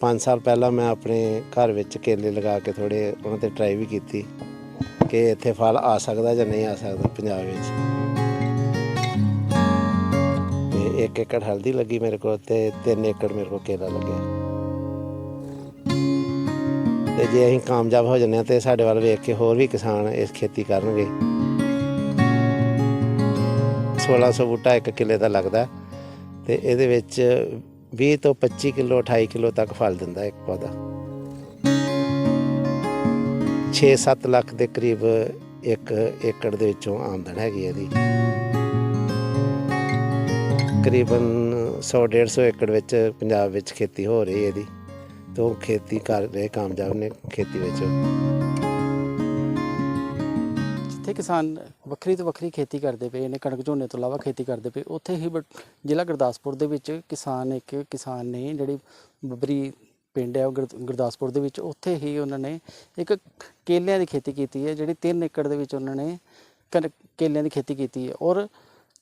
5 ਸਾਲ ਪਹਿਲਾਂ ਮੈਂ ਆਪਣੇ ਘਰ ਵਿੱਚ ਕੇਲੇ ਲਗਾ ਕੇ ਥੋੜੇ ਉਹਨਾਂ ਤੇ ਟਰਾਈ ਵੀ ਕੀਤੀ ਕਿ ਇੱਥੇ ਫਲ ਆ ਸਕਦਾ ਜਾਂ ਨਹੀਂ ਆ ਸਕਦਾ ਪੰਜਾਬ ਵਿੱਚ। ਤੇ 1 ਏਕੜ ਹਲਦੀ ਲੱਗੀ ਮੇਰੇ ਕੋਲ ਤੇ 3 ਏਕੜ ਮੇਰੇ ਕੋਲ ਕੇਲਾ ਲੱਗਿਆ। ਤੇ ਜੇ ਅਸੀਂ ਕਾਮਯਾਬ ਹੋ ਜੰਨੇ ਤੇ ਸਾਡੇ ਵੱਲ ਵੇਖ ਕੇ ਹੋਰ ਵੀ ਕਿਸਾਨ ਇਸ ਖੇਤੀ ਕਰਨਗੇ। 1600 ਬੂਟਾ ਇੱਕ ਕਿੱਲੇ ਦਾ ਲੱਗਦਾ ਤੇ ਇਹਦੇ ਵਿੱਚ 20 ਤੋਂ 25 ਕਿਲੋ 28 ਕਿਲੋ ਤੱਕ ਫਲ ਦਿੰਦਾ ਇੱਕ ਪੌਦਾ। 6-7 ਲੱਖ ਦੇ ਕਰੀਬ ਇੱਕ ਏਕੜ ਦੇ ਵਿੱਚੋਂ ਆਮਦਨ ਹੈਗੀ ਇਹਦੀ। ਕਰੀਬਨ 100-150 ਏਕੜ ਵਿੱਚ ਪੰਜਾਬ ਵਿੱਚ ਖੇਤੀ ਹੋ ਰਹੀ ਹੈ ਇਹਦੀ। ਤੇ ਉਹ ਖੇਤੀ ਕਰ ਰਹੇ ਕਾਮਯਾਬ ਨੇ ਖੇਤੀ ਵਿੱਚ। ਜਿੱਥੇ ਕਿਸਾਨ ਵੱਖਰੀ ਤੋਂ ਵੱਖਰੀ ਖੇਤੀ ਕਰਦੇ ਪਏ ਨੇ, ਕਣਕ ਝੋਨੇ ਤੋਂ ਇਲਾਵਾ ਖੇਤੀ ਕਰਦੇ ਪਏ, ਉੱਥੇ ਹੀ ਬਟ- ਜ਼ਿਲ੍ਹਾ ਗੁਰਦਾਸਪੁਰ ਦੇ ਵਿੱਚ ਕਿਸਾਨ ਇੱਕ ਕਿਸਾਨ ਨੇ, ਜਿਹੜੀ ਬੱਬਰੀ ਪਿੰਡ ਹੈ ਉਹ ਗੁਰ- ਗੁਰਦਾਸਪੁਰ ਦੇ ਵਿੱਚ, ਉੱਥੇ ਹੀ ਉਹਨਾਂ ਨੇ ਇੱਕ ਕੇਲਿਆਂ ਦੀ ਖੇਤੀ ਕੀਤੀ ਹੈ, ਜਿਹੜੀ 3 ਏਕੜ ਦੇ ਵਿੱਚ ਉਹਨਾਂ ਨੇ ਕਣਕ ਕੇਲਿਆਂ ਦੀ ਖੇਤੀ ਕੀਤੀ ਹੈ ਔਰ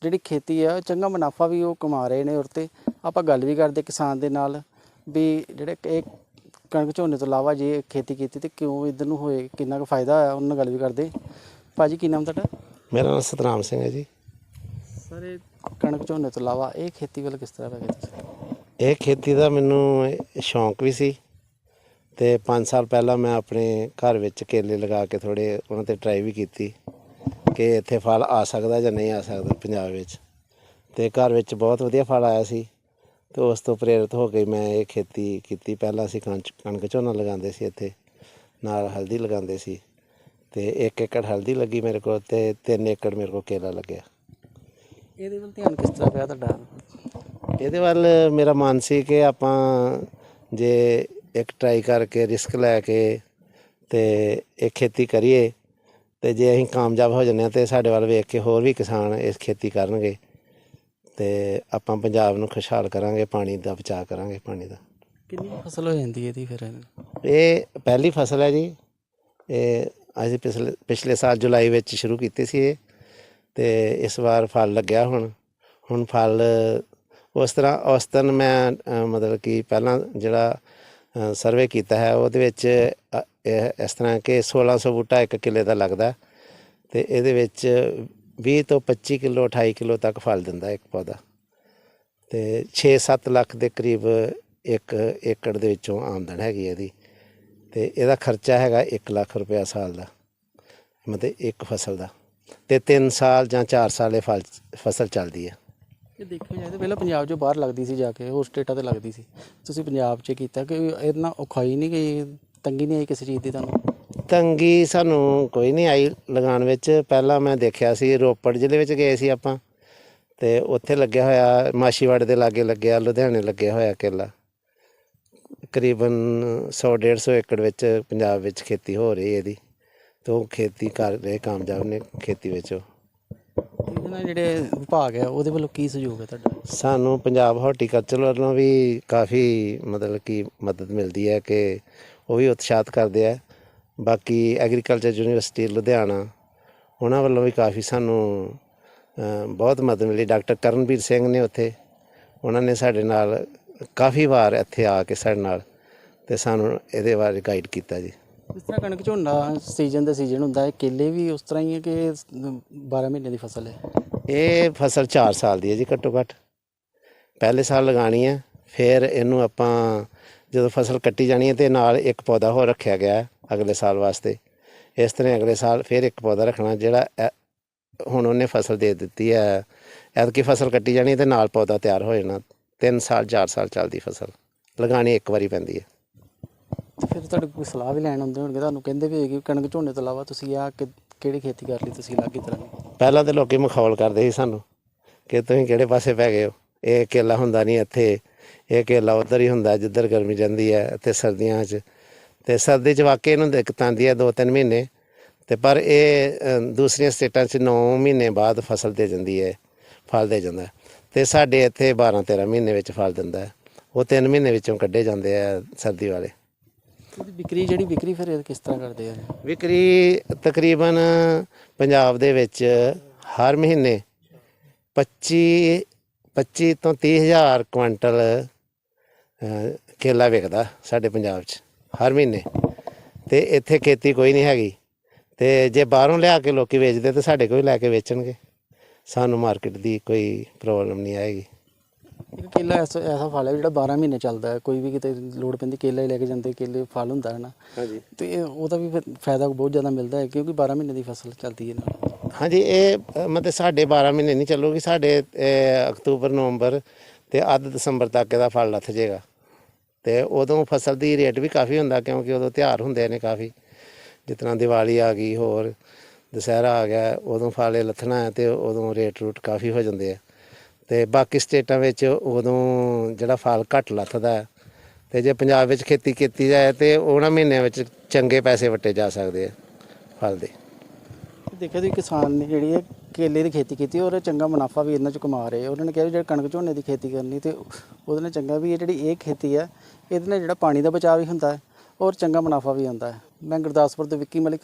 ਜਿਹੜੀ ਖੇਤੀ ਆ ਚੰਗਾ ਮੁਨਾਫਾ ਵੀ ਉਹ ਕਮਾ ਰਹੇ ਨੇ ਔਰ ਤੇ ਆਪਾਂ ਗੱਲ ਵੀ ਕਰਦੇ ਕਿਸਾਨ ਦੇ ਨਾਲ ਵੀ ਜਿਹੜੇ ਇਹ ਕਣਕ ਝੋਨੇ ਤੋਂ ਇਲਾਵਾ ਜੇ ਖੇਤੀ ਕੀਤੀ ਤੇ ਕਿਉਂ ਇਧਰ ਨੂੰ ਹੋਏ, ਕਿੰਨਾ ਕੁ ਫਾਇਦਾ ਹੋਇਆ, ਉਹਨਾਂ ਨਾਲ ਗੱਲ ਵੀ ਕਰਦੇ। ਭਾਜੀ ਕੀ ਨਾਮ ਤੁਹਾਡਾ? ਮੇਰਾ ਨਾਮ ਸਤਨਾਮ ਸਿੰਘ ਹੈ ਜੀ। ਸਰ ਇਹ ਕਣਕ ਝੋਨੇ ਤੋਂ ਇਲਾਵਾ ਇਹ ਖੇਤੀ ਵੱਲ ਕਿਸ ਤਰ੍ਹਾਂ ਲੱਗੇ ਤੁਸੀਂ ਇਹ ਖੇਤੀ ਦਾ ਮੈਨੂੰ ਸ਼ੌਂਕ ਵੀ ਸੀ ਤੇ 5 ਸਾਲ ਪਹਿਲਾਂ ਮੈਂ ਆਪਣੇ ਘਰ ਵਿੱਚ ਕੇਲੇ ਲਗਾ ਕੇ ਥੋੜੇ ਉਹਨਾਂ ਤੇ ਟਰਾਈ ਵੀ ਕੀਤੀ ਕਿ ਇੱਥੇ ਫਲ ਆ ਸਕਦਾ ਜਾਂ ਨਹੀਂ ਆ ਸਕਦਾ ਪੰਜਾਬ ਵਿੱਚ। ਤੇ ਘਰ ਵਿੱਚ ਬਹੁਤ ਵਧੀਆ ਫਲ ਆਇਆ ਸੀ ਤੇ ਉਸ ਤੋਂ ਪ੍ਰੇਰਿਤ ਹੋ ਕੇ ਮੈਂ ਇਹ ਖੇਤੀ ਕੀਤੀ। ਪਹਿਲਾਂ ਅਸੀਂ ਕਣਕ ਕਣਕ ਝੋਨਾ ਲਗਾਉਂਦੇ ਸੀ ਇੱਥੇ ਨਾਲ ਹਲਦੀ ਲਗਾਉਂਦੇ ਸੀ। ਤੇ 1 ਏਕੜ ਹਲਦੀ ਲੱਗੀ ਮੇਰੇ ਕੋਲ ਤੇ 3 ਏਕੜ ਮੇਰੇ ਕੋਲ ਕੇਲਾ ਲੱਗਿਆ। ਇਹਦੇ ਵੱਲ ਧਿਆਨ ਕਿਸ ਤਰ੍ਹਾਂ ਪਿਆ ਤੁਹਾਡਾ? ਇਹਦੇ ਵੱਲ ਮੇਰਾ ਮਨ ਸੀ ਕਿ ਆਪਾਂ ਜੇ ਇੱਕ ਟਰਾਈ ਕਰਕੇ ਰਿਸਕ ਲੈ ਕੇ ਤੇ ਇਹ ਖੇਤੀ ਕਰੀਏ ਤੇ ਜੇ ਅਸੀਂ ਕਾਮਯਾਬ ਹੋ ਜੰਨੇ ਤੇ ਸਾਡੇ ਵੱਲ ਵੇਖ ਕੇ ਹੋਰ ਵੀ ਕਿਸਾਨ ਇਸ ਖੇਤੀ ਕਰਨਗੇ ਤੇ ਆਪਾਂ ਪੰਜਾਬ ਨੂੰ ਖੁਸ਼ਹਾਲ ਕਰਾਂਗੇ ਪਾਣੀ ਦਾ ਬਚਾਅ ਕਰਾਂਗੇ ਪਾਣੀ ਦਾ। ਕਿੰਨੀ ਫਸਲ ਹੋ ਜਾਂਦੀ ਹੈ ਇਹਦੀ ਫਿਰ? ਇਹ ਪਹਿਲੀ ਫਸਲ ਹੈ ਜੀ। ਇਹ ਅਸੀਂ ਪਿਛਲੇ ਪਿਛਲੇ ਸਾਲ ਜੁਲਾਈ ਵਿੱਚ ਸ਼ੁਰੂ ਕੀਤੀ ਸੀ ਇਹ ਤੇ ਇਸ ਵਾਰ ਫਲ ਲੱਗਿਆ ਹੁਣ ਹੁਣ ਫਲ ਉਸ ਤਰ੍ਹਾਂ ਔਸਤਨ ਮੈਂ ਅ, ਮਤਲਬ ਕਿ ਪਹਿਲਾਂ ਜਿਹੜਾ ਸਰਵੇ ਕੀਤਾ ਹੈ ਉਹਦੇ ਵਿੱਚ ਅ, ਇਹ ਇਸ ਤਰ੍ਹਾਂ ਕਿ 1600 ਬੂਟਾ ਇੱਕ ਕਿੱਲੇ ਦਾ ਲੱਗਦਾ ਤੇ ਇਹਦੇ ਵਿੱਚ 20 ਤੋਂ 25 ਕਿਲੋ 28 ਕਿਲੋ ਤੱਕ ਫਲ ਦਿੰਦਾ ਇੱਕ ਪੌਦਾ ਤੇ 6-7 ਲੱਖ ਦੇ ਕਰੀਬ ਇੱਕ ਏਕੜ ਦੇ ਵਿੱਚੋਂ ਆਮਦਨ ਹੈਗੀ ਹੈ ਇਹਦੀ। ਤੇ ਇਹਦਾ ਖਰਚਾ ਹੈਗਾ 1 ਲੱਖ ਰੁਪਇਆ ਸਾਲ ਦਾ ਮਤਲਬ ਇੱਕ ਫਸਲ ਦਾ। ਤੇ 3 ਸਾਲ ਜਾਂ 4 ਸਾਲ ਇਹ ਫਲ ਫਸਲ ਚੱਲਦੀ ਹੈ ਇਹ ਦੇਖਿਆ ਜਾਏ ਤਾਂ ਪਹਿਲਾਂ ਪੰਜਾਬ 'ਚੋਂ ਬਾਹਰ ਲੱਗਦੀ ਸੀ ਜਾ ਕੇ ਹੋਰ ਸਟੇਟਾਂ ਤੇ ਲੱਗਦੀ ਸੀ। ਤੁਸੀਂ ਪੰਜਾਬ 'ਚ ਕੀਤਾ ਕਿ ਇਹਨਾਂ ਔਖਾਈ ਨਹੀਂ ਗਈ ਤੰਗੀ ਨਹੀਂ ਆਈ ਕਿਸੇ ਚੀਜ਼ ਦੀ ਤੁਹਾਨੂੰ? ਤੰਗੀ ਸਾਨੂੰ ਕੋਈ ਨਹੀਂ ਆਈ ਲਗਾਉਣ ਵਿੱਚ। ਪਹਿਲਾਂ ਮੈਂ ਦੇਖਿਆ ਸੀ ਰੋਪੜ ਜ਼ਿਲ੍ਹੇ ਵਿੱਚ ਗਏ ਸੀ ਆਪਾਂ। ਤੇ ਉੱਥੇ ਲੱਗਿਆ ਹੋਇਆ ਮਾਸ਼ੀਵਾੜੇ ਦੇ ਲਾਗੇ ਲੱਗਿਆ ਲੁਧਿਆਣੇ ਲੱਗਿਆ ਹੋਇਆ ਕੇਲਾ। ਕਰੀਬਨ 100 150 ਏਕੜ ਵਿੱਚ ਪੰਜਾਬ ਵਿੱਚ ਖੇਤੀ ਹੋ ਰਹੀ ਹੈ ਇਹਦੀ। ਤੇ ਖੇਤੀ ਕਰ ਰਹੇ ਕਾਮਯਾਬ ਨੇ ਖੇਤੀ ਵਿੱਚ ਉਹ। ਇਹਦੇ ਨਾਲ ਜਿਹੜੇ ਵਿਭਾਗ ਹੈ ਉਹਦੇ ਵੱਲੋਂ ਕੀ ਸਹਿਯੋਗ ਹੈ ਤੁਹਾਡਾ? ਸਾਨੂੰ ਪੰਜਾਬ ਹਾਰਟੀਕਲਚਰ ਵੱਲੋਂ ਵੀ ਕਾਫੀ ਮਤਲਬ ਕਿ ਮਦਦ ਮਿਲਦੀ ਹੈ ਕਿ ਉਹ ਵੀ ਉਤਸ਼ਾਹਤ ਕਰਦੇ ਆ। ਬਾਕੀ ਐਗਰੀਕਲਚਰ ਯੂਨੀਵਰਸਿਟੀ ਲੁਧਿਆਣਾ ਉਹਨਾਂ ਵੱਲੋਂ ਵੀ ਕਾਫੀ ਸਾਨੂੰ ਅ, ਬਹੁਤ ਮਦਦ ਮਿਲੀ। ਡਾਕਟਰ ਕਰਨਵੀਰ ਸਿੰਘ ਨੇ ਉੱਥੇ ਉਹਨਾਂ ਨੇ ਸਾਡੇ ਨਾਲ ਕਾਫੀ ਵਾਰ ਇੱਥੇ ਆ ਕੇ ਸਾਡੇ ਨਾਲ ਤੇ ਸਾਨੂੰ ਇਹਦੇ ਬਾਰੇ ਗਾਈਡ ਕੀਤਾ ਜੀ। ਇਸ ਤਰ੍ਹਾਂ ਕਣਕ ਝੋਨਾ ਸੀਜ਼ਨ ਦੇ ਸੀਜ਼ਨ ਹੁੰਦਾ ਹੈ ਕੇਲੇ ਵੀ ਉਸ ਤਰ੍ਹਾਂ ਹੀ ਹੈ ਕਿ 12 ਮਹੀਨੇ ਦੀ ਫਸਲ ਹੈ? ਇਹ ਫਸਲ 4 ਸਾਲ ਦੀ ਹੈ ਜੀ ਘੱਟੋ ਘੱਟ। ਪਹਿਲੇ ਸਾਲ ਲਗਾਣੀ ਹੈ ਫਿਰ ਇਹਨੂੰ ਆਪਾਂ ਜਦੋਂ ਫਸਲ ਕੱਟੀ ਜਾਣੀ ਹੈ ਤੇ ਨਾਲ ਇੱਕ ਪੌਦਾ ਹੋਰ ਰੱਖਿਆ ਗਿਆ ਹੈ ਅਗਲੇ ਸਾਲ ਵਾਸਤੇ। ਇਸ ਤਰ੍ਹਾਂ ਅਗਲੇ ਸਾਲ ਫਿਰ ਇੱਕ ਪੌਦਾ ਰੱਖਣਾ ਜਿਹੜਾ ਹੁਣ ਉਹਨੇ ਫਸਲ ਦੇ ਦਿੱਤੀ ਹੈ। ਐਤਕੀ ਫਸਲ ਕੱਟੀ ਜਾਣੀ ਤੇ ਨਾਲ ਪੌਦਾ ਤਿਆਰ ਹੋ ਜਾਣਾ। 3 ਸਾਲ 4 ਸਾਲ ਚੱਲਦੀ ਫਸਲ। ਲਗਾਣੀ ਇੱਕ ਵਾਰੀ ਪੈਂਦੀ ਹੈ। ਤੇ ਫਿਰ ਤੁਹਾਡੇ ਕੋਈ ਸਲਾਹ ਵੀ ਲੈਣ ਆਉਂਦੇ ਹੋਣਗੇ? ਤੁਹਾਨੂੰ ਕਹਿੰਦੇ ਵੀ ਹੋਏਗੀ ਕਣਕ ਝੋਨੇ ਤੋਂ ਇਲਾਵਾ ਤੁਸੀਂ ਆ ਕਿਹੜੀ ਖੇਤੀ ਕਰ ਲਈ ਤੁਸੀਂ ਅਲੱਗ ਹੀ ਤਰ੍ਹਾਂ ਦੀ? ਪਹਿਲਾਂ ਤੇ ਲੋਕੀ ਮਖੌਲ ਕਰਦੇ ਸੀ ਸਾਨੂੰ ਕਿ ਤੁਸੀਂ ਕਿਹੜੇ ਪਾਸੇ ਪੈ ਗਏ ਹੋ? ਇਹ ਕੇਲਾ ਹੁੰਦਾ ਨਹੀਂ ਇੱਥੇ। ਇਹ ਕੇਲਾ ਉੱਧਰ ਹੀ ਹੁੰਦਾ ਜਿੱਧਰ ਗਰਮੀ ਜਾਂਦੀ ਹੈ ਇੱਥੇ ਸਰਦੀਆਂ 'ਚ। ਤੇ ਸਰਦੀ 'ਚ ਵਾਕਈ ਇਹਨੂੰ ਦਿੱਕਤ ਆਉਂਦੀ ਹੈ ਦੋ ਤਿੰਨ ਮਹੀਨੇ। ਤੇ ਪਰ ਇਹ ਦੂਸਰੀਆਂ ਸਟੇਟਾਂ 'ਚ 9 ਮਹੀਨੇ ਬਾਅਦ ਫਸਲ ਦੇ ਜਾਂਦੀ ਹੈ ਫਲ ਦੇ ਜਾਂਦਾ। ਤੇ ਸਾਡੇ ਇੱਥੇ 12 13 ਮਹੀਨੇ ਵਿੱਚ ਫਲ ਦਿੰਦਾ ਹੈ। ਉਹ 3 ਮਹੀਨੇ ਵਿੱਚੋਂ ਕੱਢੇ ਜਾਂਦੇ ਆ ਸਰਦੀ ਵਾਲੇ। ਉਹਦੀ ਵਿਕਰੀ ਜਿਹੜੀ ਵਿਕਰੀ ਫਿਰ ਇਹ ਕਿਸ ਤਰ੍ਹਾਂ ਕਰਦੇ ਆ ਵਿਕਰੀ ਤਕਰੀਬਨ ਪੰਜਾਬ ਦੇ ਵਿੱਚ ਹਰ ਮਹੀਨੇ 25 25 ਤੋਂ 30 ਹਜ਼ਾਰ ਕੁਆਂਟਲ ਅ, ਕੇਲਾ ਵਿਕਦਾ ਸਾਡੇ ਪੰਜਾਬ 'ਚ ਹਰ ਮਹੀਨੇ। ਤੇ ਇੱਥੇ ਖੇਤੀ ਕੋਈ ਨਹੀਂ ਹੈਗੀ। ਤੇ ਜੇ ਬਾਹਰੋਂ ਲਿਆ ਕੇ ਲੋਕੀ ਵੇਚਦੇ ਤੇ ਸਾਡੇ ਕੋਲ ਲੈ ਕੇ ਵੇਚਣਗੇ। ਸਾਨੂੰ ਮਾਰਕੀਟ ਦੀ ਕੋਈ ਪ੍ਰੋਬਲਮ ਨਹੀਂ ਆਏਗੀ। ਕੇਲਾ ਐਸਾ ਐਸਾ ਫਲ ਹੈ ਜਿਹੜਾ 12 ਮਹੀਨੇ ਚੱਲਦਾ ਹੈ। ਕੋਈ ਵੀ ਕਿਤੇ ਲੋੜ ਪੈਂਦੀ ਕੇਲਾ ਹੀ ਲੈ ਕੇ ਜਾਂਦੇ ਕੇਲੇ ਫਲ ਹੁੰਦਾ ਹੈ ਨਾ? ਹਾਂਜੀ। ਤੇ ਇਹ- ਉਹਦਾ ਵੀ ਫਿਰ ਫਾਇਦਾ ਬਹੁਤ ਜ਼ਿਆਦਾ ਮਿਲਦਾ ਹੈ ਕਿਉਂਕਿ 12 ਮਹੀਨੇ ਦੀ ਫਸਲ ਚੱਲਦੀ ਹੈ ਨਾਲ ਹਾਂਜੀ ਇਹ ਅ, ਮਤਲਬ ਸਾਡੇ 12 ਮਹੀਨੇ ਨਹੀਂ ਚੱਲੂਗੀ ਸਾਡੇ ਅ, ਅਕਤੂਬਰ ਨਵੰਬਰ ਤੇ ਅੱਧ ਦਸੰਬਰ ਤੱਕ ਇਹਦਾ ਫਲ ਲੱਥ ਜਾਏਗਾ। ਤੇ ਉਦੋਂ ਫਸਲ ਦੀ ਰੇਟ ਵੀ ਕਾਫੀ ਹੁੰਦਾ ਕਿਉਂਕਿ ਉਦੋਂ ਤਿਉਹਾਰ ਹੁੰਦੇ ਨੇ ਕਾਫੀ। ਜਿਸ ਤਰ੍ਹਾਂ ਦੀਵਾਲੀ ਆ ਗਈ ਹੋਰ ਦੁਸਹਿਰਾ ਆ ਗਿਆ, ਉਦੋਂ ਫਲ ਇਹ ਲੱਥਣਾ ਹੈ ਤੇ ਉਦੋਂ ਰੇਟ ਰੂਟ ਕਾਫੀ ਹੋ ਜਾਂਦੇ ਆ। ਤੇ ਬਾਕੀ ਸਟੇਟਾਂ ਵਿੱਚ ਉਦੋਂ ਜਿਹੜਾ ਫਲ ਘੱਟ ਲੱਥਦਾ ਹੈ। ਤੇ ਜੇ ਪੰਜਾਬ ਵਿੱਚ ਖੇਤੀ ਕੀਤੀ ਜਾਏ ਤੇ ਉਹਨਾਂ ਮਹੀਨਿਆਂ ਵਿੱਚ ਚੰਗੇ ਪੈਸੇ ਵਟੇ ਜਾ ਸਕਦੇ ਆ ਫਲ ਦੇ। ਦੇਖਿਆ ਤੁਸੀਂ ਕਿਸਾਨ ਨੇ ਜਿਹੜੀ ਹੈ ਕੇਲੇ ਦੀ ਖੇਤੀ ਕੀਤੀ ਔਰ ਚੰਗਾ ਮੁਨਾਫਾ ਵੀ ਇਹਨਾਂ ਚ ਕਮਾ ਰਹੇ ਉਹਨਾਂ ਨੇ ਕਿਹਾ ਵੀ ਜਿਹੜੇ ਕਣਕ ਝੋਨੇ ਦੀ ਖੇਤੀ ਕਰਨੀ ਤੇ ਉਹਦੇ ਨਾਲ ਚੰਗਾ ਵੀ ਇਹ ਜਿਹੜੀ ਇਹ ਖੇਤੀ ਹੈ ਇਹਦੇ ਨਾਲ ਜਿਹੜਾ ਪਾਣੀ ਦਾ ਬਚਾਅ ਵੀ ਹੁੰਦਾ ਹੈ ਔਰ ਚੰਗਾ ਮੁਨਾਫਾ ਵੀ ਹੁੰਦਾ ਹੈ। ਮੈਂ ਗੁਰਦਾਸਪੁਰ ਤੋਂ ਵਿੱਕੀ ਮਲਿਕ